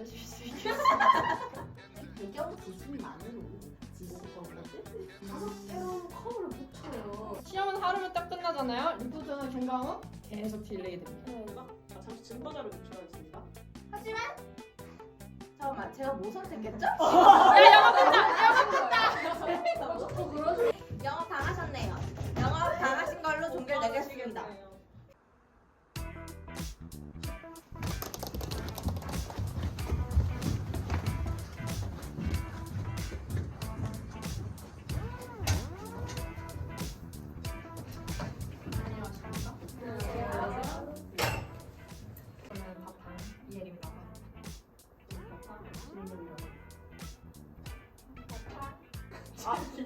받으실 수 있겠어요? 배경 지수만으로 지수 거거든? 다섯 개로 컵을 못 쳐요. 시험은 하루면 딱 끝나잖아요. 리포트는 종강은 계속 딜레이 됩니다. 아, 잠시 증거 자료 제출하겠습니다. 하지만 잠깐만 제가 뭐 선택했죠? 야 영어 끝나!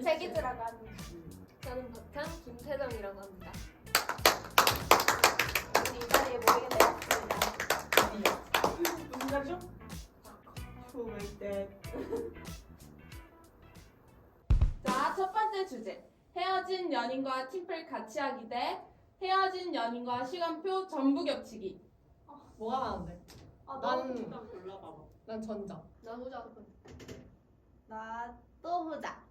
세기들라고 합니다. 저는 박한 김세정이라고 합니다. 이 자리에 모이게 되었습니다. 무슨 자리죠? 후웨이 때. 자, 첫 번째 주제. 헤어진 연인과 팀플 같이 하기 대 헤어진 연인과 시간표 전부 겹치기. 뭐가 많은데? 아, 나는 일단 골라봐봐. 난 전자. 나 후자. 나또 후자.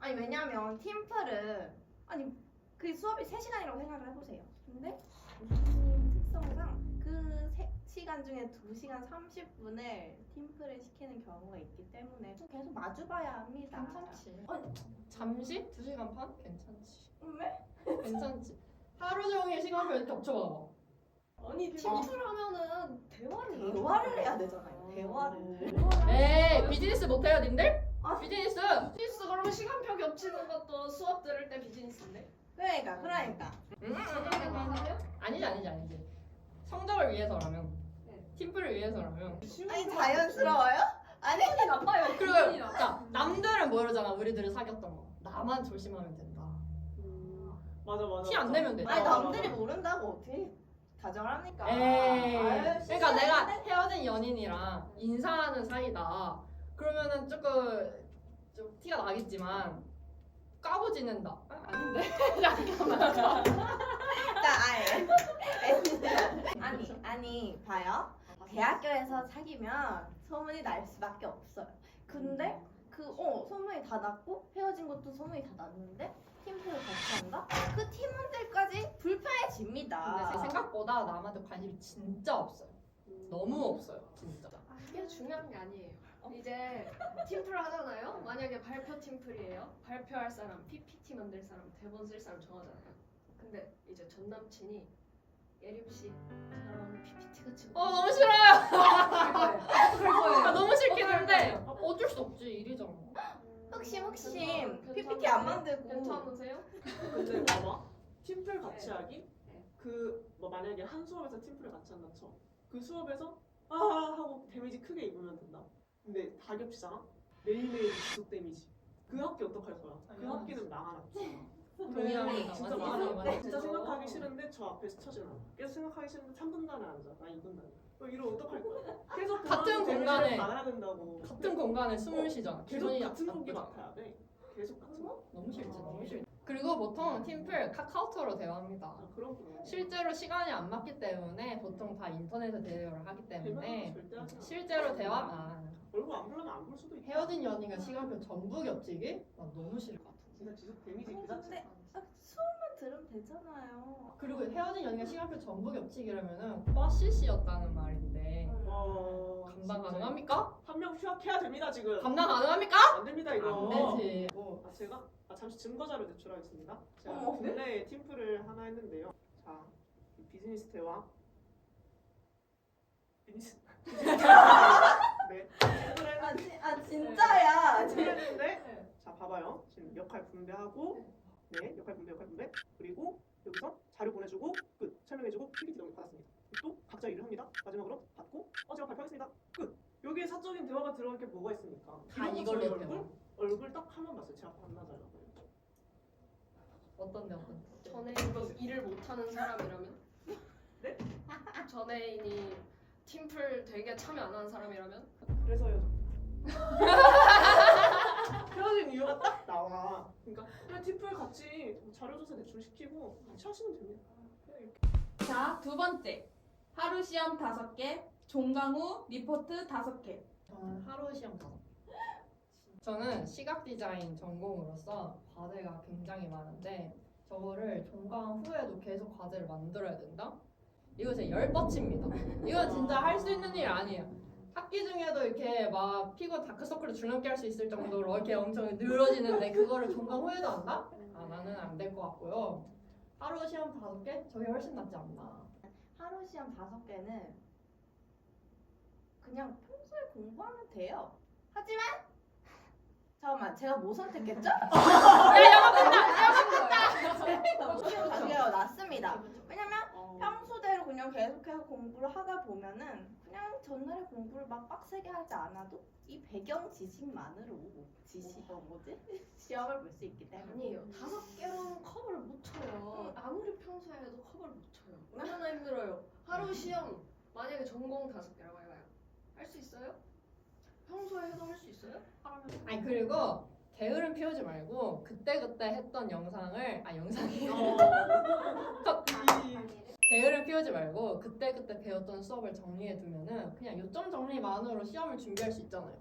아니 왜냐면 팀플은 아니 그 수업이 3시간이라고 생각을 해보세요. 근데 교수님 특성상 그 세, 시간 중에 2시간 30분을 팀플을 시키는 경우가 있기 때문에 계속 마주봐야 합니다. 괜찮지. 잠시? 두 시간 반? 괜찮지. 왜? 괜찮지. 하루 종일 시간표 겹쳐봐봐. 아니, 팀플 하면은 대화를 대화를 해야 되잖아요. 대화를. 에이 비즈니스 못해요 님들? 아. 비즈니스! 비즈니스 그러면 시간표 겹치는 것도 수업 들을 때 비즈니스인데. 그러니까 그러니까. 아니지 아니지 아니지. 성적을 위해서라면 네. 팀플을 위해서라면 아니 자연스러워요? 아니 기분이 나빠요. 그리고 기분이 나빠. 그러니까 남들은 모르잖아 우리들을 사귀었던 거 나만 조심하면 된다 음, 맞아, 맞아. 티 안 맞아. 내면 돼 아니 맞아, 남들이 맞아. 모른다고 어떻게 가정을 합니까? 에이 아유, 그러니까? 내가 헤어진 연인이랑 인사하는 사이다 그러면은 조금 좀 티가 나겠지만 까고 지낸다 아, 아닌데 잠깐만 자, 아예. 아니, 아니, 봐요. 대학교에서 사귀면 소문이 날 수밖에 없어요. 근데 그, 어, 소문이 다 났고 헤어진 것도 소문이 다 났는데 팀플을 같이 한다? 그 팀원들까지 불편해집니다. 근데 제 생각보다 남한테 관심이 진짜 없어요 너무 없어요 진짜 그게 중요한 게 아니에요. 이제 팀플 하잖아요. 만약에 발표 팀플이에요. 발표할 사람, PPT 만들 사람, 대본 쓸 사람 정하잖아요. 근데 이제 전 남친이 예림 씨 저랑 PPT 같이 어 너무 싫어요 그럴 거예요. 아, 너무 싫긴 어, 한데 어쩔 수 없지 일이잖아 혹시 혹시 괜찮- PPT 안 만들고 괜찮으세요? 근데 봐봐. 팀플 같이 네. 하기? 네. 그 뭐 만약에 한 수업에서 팀플을 같이 한다 쳐. 그 수업에서 아 하고 데미지 크게 입으면 된다. 근데 다 겹치잖아. 매일매일 지속 데미지. 그 학기 어떡할 거야? 그 당연하지. 학기는 망하지. 동의합니다 진짜 완전 많아. 동의합니다. 진짜 생각하기 싫은데 저 앞에 스쳐지나. 계속 생각하기 싫은데 3분 안에 앉아. 나 2분 안에. 어, 이러면 어떡할 거야? 계속 같은 그런 데미지를 공간에. 받아야 된다고. 같은 공간에 숨을 쉬잖아 계속 기분이 같은 공기 나쁘잖아. 맡아야 돼. 계속 같은 거. 너무 싫지 너무 싫지 그리고 보통 팀플 카카오톡으로 대화합니다 아 그렇구나. 실제로 시간이 안 맞기 때문에 보통 다 인터넷에 대화를 하기 때문에 절대 하지 마. 실제로 대화 아, 얼굴 안 보려면 안 볼 수도 있고. 헤어진 연인과 시간표 전부 겹치기? 나 너무 싫을 것 같아 진짜 지속 데미지 그 자체. 들으면 되잖아요. 그리고 헤어진 연인과 시간표 전부 겹치기라면은 꽈시시였다는 말인데 와. 감당 진짜. 가능합니까? 한 명 휴학해야 됩니다 지금. 감당 가능합니까? 안 됩니다 이거. 안 되지 뭐아 제가 아, 잠시 증거 자료 제출하겠습니다. 제가 어머, 네? 국내 에 팀플을 하나 했는데요. 자 이 비즈니스 대화. 비즈니스. 네. 팀플을 아, 했는데. 지, 아 진짜야. 팀플을 했는데. 자 봐봐요. 지금 역할 분배하고. 네 역할 분배 역할 분배. 그리고 여기서 자료 보내주고 끝 설명해주고 PPT 넘겨 받았습니다. 또 각자 일을 합니다. 마지막으로 받고 어 제가 발표하겠습니다. 끝. 여기에 사적인 대화가 들어갈 게 뭐가 있습니까? 다 이걸로 얼굴? 얼굴 딱한번 봤어요. 제 앞에 안 나잖아요. 어떤데 어떤데 전애인이 일을 못하는 사람이라면? 네? 전애인이 팀플 되게 참여 안 하는 사람이라면? 그래서요. 헤어진 이유가 딱 나와. 그러니까 그냥 팀플 같이 자료 조사 대충 시키고 같이 하시면 됩니다. 그냥 이렇게. 자, 두 번째. 하루 시험 5개, 종강 후 리포트 5개. 저는 하루 시험 다섯 개. 저는 시각 디자인 전공으로서 과제가 굉장히 많은데 저거를 종강 후에도 계속 과제를 만들어야 된다? 이거 제 열뻗칩니다. 이건 진짜 할 수 있는 일 아니에요. 학기 중에도 이렇게 막 피부 다크서클을 줄넘기 할 수 있을 정도로 이렇게 엄청 늘어지는데 그거를 종강 후에도 한다? 아 나는 안 될 것 같고요. 하루 시험 다섯 개? 저게 훨씬 낫지 않나. 하루 시험 다섯 개는 그냥 평소에 공부하면 돼요. 하지만 잠깐만 제가 뭐 선택했죠? 시험 다섯 개가 낫습니다. 왜냐면 어, 평소대로 계속해서 공부를 하다 보면은 그냥 전날에 공부를 막 빡세게 하지 않아도 이 배경 지식만으로 지식 어 뭐지 시험을 볼 수 있기 때문에 아니에요. 다섯 개로는 커버를 못 쳐요. 아무리 평소에 해도 커버를 못 쳐요. 얼마나 힘들어요. 하루 시험 만약에 전공 다섯 개라고 해봐요. 할 수 있어요? 평소에 해도 할 수 있어요? 하라면 아니 그리고 게으름 피우지 말고 그때 그때 했던 영상을 아 영상이요. 컷. 게으름 피우지 말고 그때그때 배웠던 수업을 정리해 두면은 그냥 요점 정리만으로 시험을 준비할 수 있잖아요.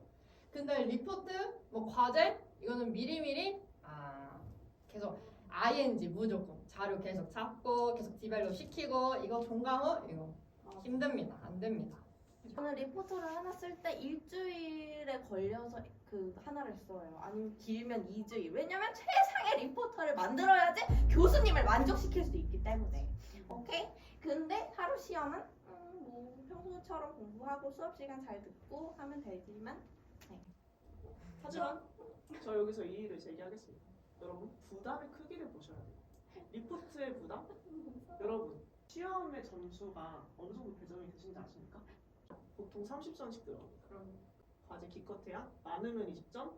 근데 리포트, 뭐 과제 이거는 미리미리 아 계속 ing 무조건 자료 계속 찾고 계속 디벨롭 시키고 이거 종강 후 이거 힘듭니다. 안 됩니다. 저는 리포터를 하나 쓸 때 일주일에 걸려서 그 하나를 써요. 아니면 길면 2주일. 왜냐면 최상의 리포터를 만들어야지 교수님을 만족시킬 수 있기 때문에. 오케이? 근데 하루 시험은 음, 뭐 평소처럼 공부하고 수업 시간 잘 듣고 하면 되지만 하지만 저 여기서 이의를 제기하겠습니다. 여러분 부담의 크기를 보셔야 돼요. 리포트의 부담? 여러분 시험의 점수가 어느 정도 배정이 되신지 아십니까? 보통 30점씩 들어갑니다. 그럼 과제 기껏해야 많으면 20점,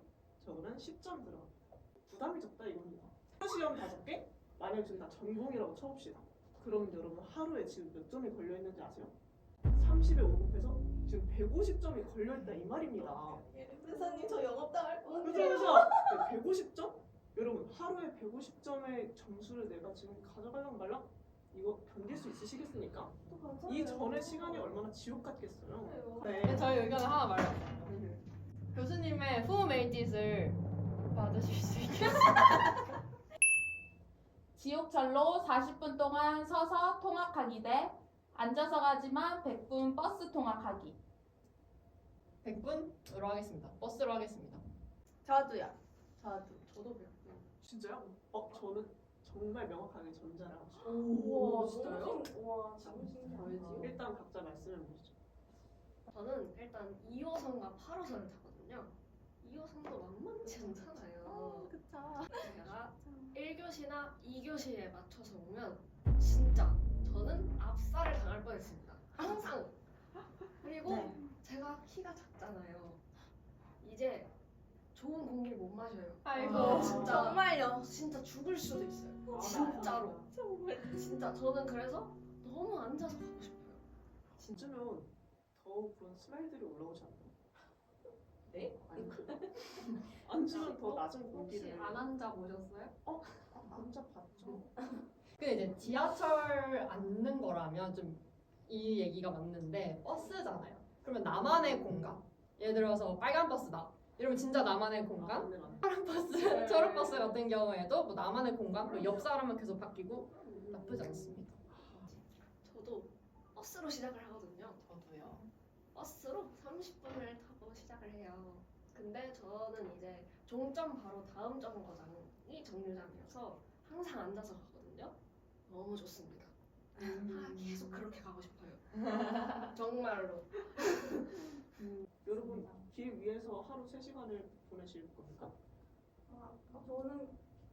적으면 10점 들어갑니다. 부담이 적다 이겁니다. 시험 5개? 만약 저희 다 전공이라고 쳐봅시다. 그럼 여러분 하루에 지금 몇 점이 걸려 있는지 아세요? 30에 5 곱해서 지금 150점이 걸려 있다 이 말입니다. 교사님 저 영업당할 것 그죠 그죠? 150점? 여러분 하루에 150점의 점수를 내가 지금 가져가려면 말라? 이거 견딜 수 있으시겠습니까? 이 전의 시간이 얼마나 지옥 같겠어요. 네, 저희 의견을 하나 말할게요. 교수님의 후메이짓을 받으실 수 있게. 지옥철로 40분 동안 서서 통학하기 대 앉아서 가지만 100분 버스 통학하기. 100분으로 하겠습니다. 버스로 하겠습니다. 저도요. 저도. 저도 배웠고요. 진짜요? 어 저는 정말 명확하게 전자를 하고 싶어요. 우와, 진짜요? 와, 저희지요? 일단 각자 말씀해 보시죠. 저는 일단 2호선과 8호선을 탔거든요. 2호선도 만만치 않잖아요. 어, 그쵸. 제가 1교시나 2교시에 맞춰서 오면 진짜 저는 압살을 당할 뻔했습니다. 항상. 그리고 네. 제가 키가 작잖아요. 이제 좋은 공기를 못 마셔요. 아이고. 아, 진짜 정말요. 진짜 죽을 수도 있어요. 아, 진짜로. 정말. 진짜 저는 그래서 너무 앉아서 가고 싶어요. 진짜면 더욱 그런 스마일들이 올라오지 않나요? 네? 아니 그 앉으면 더 낮은 공기를 앉아 보셨어요? 앉아 봤죠. 근데 이제 지하철 앉는 거라면 좀 이 얘기가 맞는데 버스잖아요. 그러면 나만의 공간. 예를 들어서 빨간 버스다. 이러면 진짜 나만의 아, 공간. 맞네 맞네. 파란 버스, 초록 버스 같은 경우에도 뭐 나만의 공간. 그리고 옆 사람은 계속 바뀌고 나쁘지 않습니다. 저도 버스로 시작을 하거든요. 저도요. 버스로 30분을 타고 시작을 해요. 근데 저는 이제 종점 바로 다음 정거장이 정류장이어서 항상 앉아서 가거든요. 너무 좋습니다. 아, 계속 그렇게 가고 싶어요. 정말로. 여러분 길 위에서 하루 3시간을 보내실 겁니까? 저는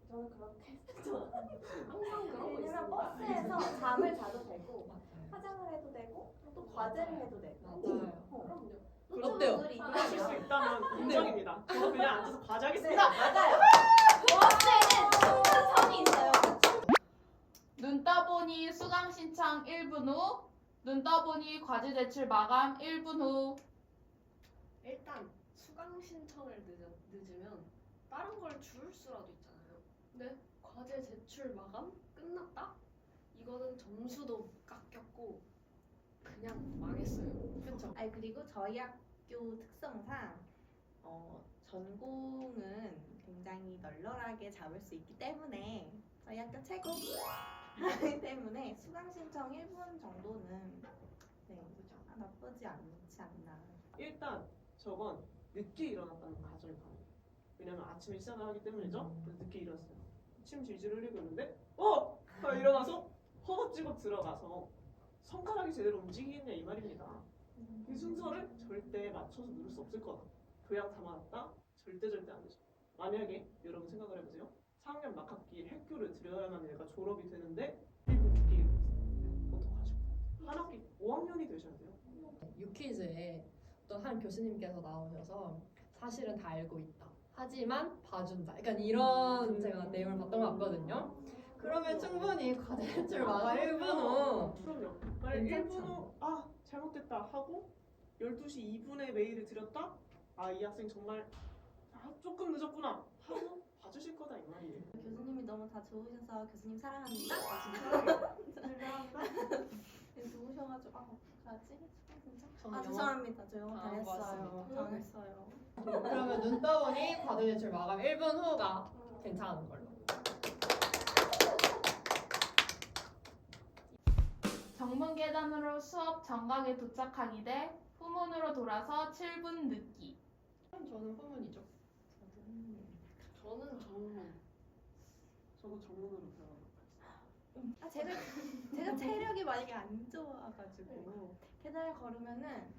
저는 그렇게 항상 그러고 왜냐면 있습니다. 버스에서 잠을 자도 되고. 화장을 해도 되고 또 과제를 해도 되고 맞아요. 그럼요. 어때요? 노트북을 하실 수 있다면 인정입니다. 저는 그냥 앉아서 네, 과제하겠습니다. 맞아요. 버스에는 충분 선이 있어요. 눈 떠보니 수강 신청 1분 후, 눈 떠보니 과제 제출 마감 1분 후. 일단 수강 신청을 늦어, 늦으 면 다른 걸 줄 수라도 있잖아요. 근데 과제 제출 마감 끝났다? 이거는 점수도 깎였고 그냥 망했어요. 그쵸. 아니 그리고 저희 학교 특성상 어, 전공은 굉장히 널널하게 잡을 수 있기 때문에 저희 학교 최고 때문에 수강 신청 1분 정도는 네, 아, 나쁘지 않지 않나. 일단 저건 늦게 일어났다는 가정이 가능해요. 왜냐면 아침에 시작을 하기 때문이죠. 그래서 늦게 일어났어요. 침 질질 흘리고 있는데 어! 하 일어나서 허겁지겁 들어가서 손가락이 제대로 움직이겠냐 이 말입니다. 이 순서를 절대 맞춰서 누를 수 없을 거다. 교양 다 맞았다? 절대 절대 안 되죠. 만약에 여러분 생각을 해보세요. 4학년 막학기 학교를 들여야만 얘가 졸업이 되는데 1분 늦게 일어났어요. 어떡하실 거예요? 한 학기 5학년이 되셔야 돼요. 유퀴즈에 어떤 한 교수님께서 나오셔서 사실은 다 알고 있다. 하지만 봐준다. 약간 이런 제가 내용을 봤던 것 같거든요. 그러면 충분히 과제 제출 마감 1분 후 그럼요. 만약 괜찮죠? 1분 후, 아, 잘못됐다 하고 12시 2분에 메일을 드렸다? 아, 이 학생 정말 아, 조금 늦었구나 하고 봐주실 거다 이 말이에요. 교수님이 너무 다 좋으셔서 교수님 사랑합니다. 감사합니다. 네, 좋으셔가지고 아 어떡하지? 아 영어- 죄송합니다. 저 영어 아, 당했어요. 맞습니다. 당했어요. 그러면 눈 떠보니 과제 제출 마감 1분 후가 괜찮은 걸로. 정문 계단으로 수업 정각에 도착하기 대 후문으로 돌아서 7분 늦기. 저는 후문이죠. 저는 정문. 저도 전문으로 배워요. 아 제가 제가 체력이 만약에 안 좋아가지고 계단을 걸으면은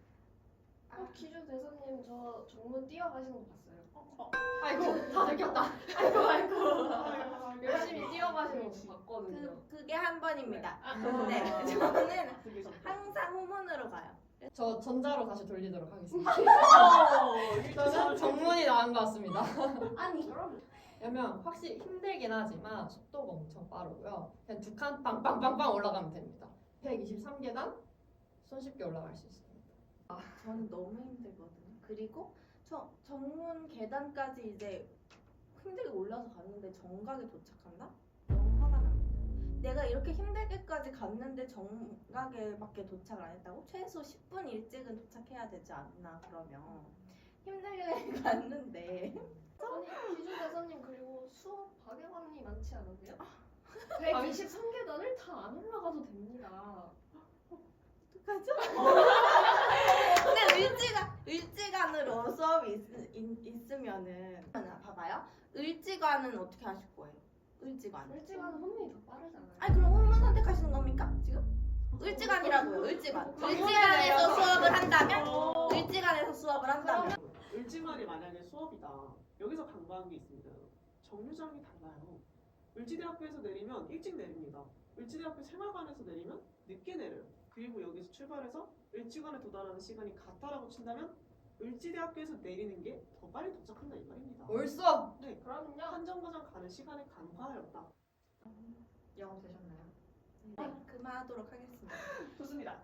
어, 기주 대사님 저 정문 뛰어가시는 거 봤어요. 아이고 다 들켰다. 아이고 아이고. 열심히 뛰어가시는 거 봤거든요. 그 그게 한 번입니다. 아, 네 저는 그게 좀- 항상 후문으로 가요. 저 전자로 다시 돌리도록 하겠습니다. 어, 이게 저는 정문이 나은 것 같습니다. 아니 왜냐면 확실히 힘들긴 하지만 속도가 엄청 빠르고요. 그냥 두 칸 빵빵빵빵 올라가면 됩니다. 123계단 손쉽게 올라갈 수 있습니다. 저는 너무 힘들거든요. 그리고 저 정문 계단까지 이제 힘들게 올라서 갔는데 정각에 도착한다? 너무 화가 납니다. 내가 이렇게 힘들게까지 갔는데 정각에 밖에 도착을 안 했다고? 최소 10분 일찍은 도착해야 되지 않나 그러면 힘들게 갔는데 아니 기주 대사님 그리고 수업 박애감이 많지 않으세요? 123계단을 다 안 올라가도 됩니다. 어떡하죠? 근데 을지가 을지간으로 수업이 있, 있, 있으면은 하나 봐봐요. 을지관은 어떻게 하실 거예요? 을지관. 일찍하는 혼문이 더 빠르잖아요. 아니 그럼 후문 선택하시는 겁니까 지금? 을지관이라고요. 을지관. 을지관에서 수업을 한다면 을지관에서 수업을 한다면 을지말이 만약에 수업이다. 여기서 강조한 게 있습니다. 정류장이 달라요. 을지대학교에서 내리면 일찍 내립니다. 을지대학교 생활관에서 내리면 늦게 내려요. 그리고 여기서 출발해서 을지관에 도달하는 시간이 같다라고 친다면 을지대학교에서 내리는 게 더 빨리 도착한다 이 말입니다. 옳소! 네, 그러면요. 한정거장 가는 시간을 간과하였다. 영업 되셨나요? 네, 그만하도록 하겠습니다. 좋습니다.